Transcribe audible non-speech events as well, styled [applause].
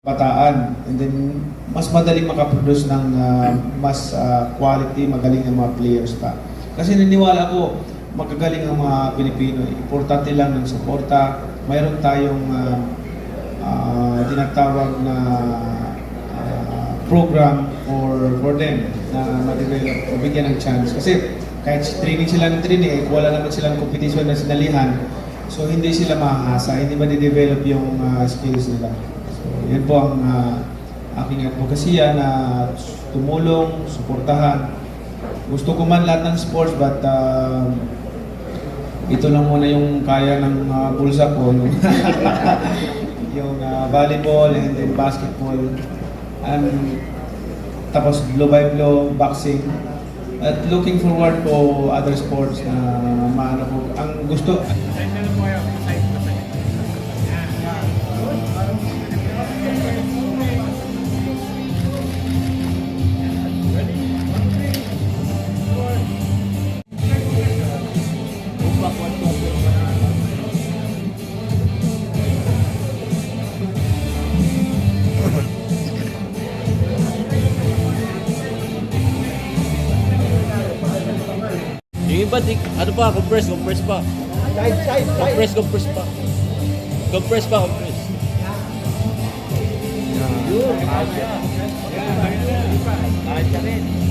bataan and then mas madaling makaproduce ng ah, mas ah, quality, magaling ng mga players pa. Kasi naniniwala ko magagaling ang mga Pilipino. Importante lang ng suporta. Mayroon tayong ah, ah, tinatawag na ah, program for for them na ma-develop, mabigyan ng chance. Kasi kahit training sila ng training, eh, wala naman silang competition na sinalihan. So hindi sila mahasa, hindi ma-develop yung ah, skills nila. Yan po ang ah, aking advokasya na tumulong, suportahan. Gusto ko man lahat ng sports but ah, ito lang muna yung kaya ng ah, bulsa ko. Yung, [laughs] yung ah, volleyball and then basketball. And tapos blow by blow, boxing. At looking forward to other sports na maano ko. Ang gusto, Yung iba, ano pa, compress, compress pa. Side, side. Compress, compress pa. Compress pa, compress. Yun. Kahit ka rin.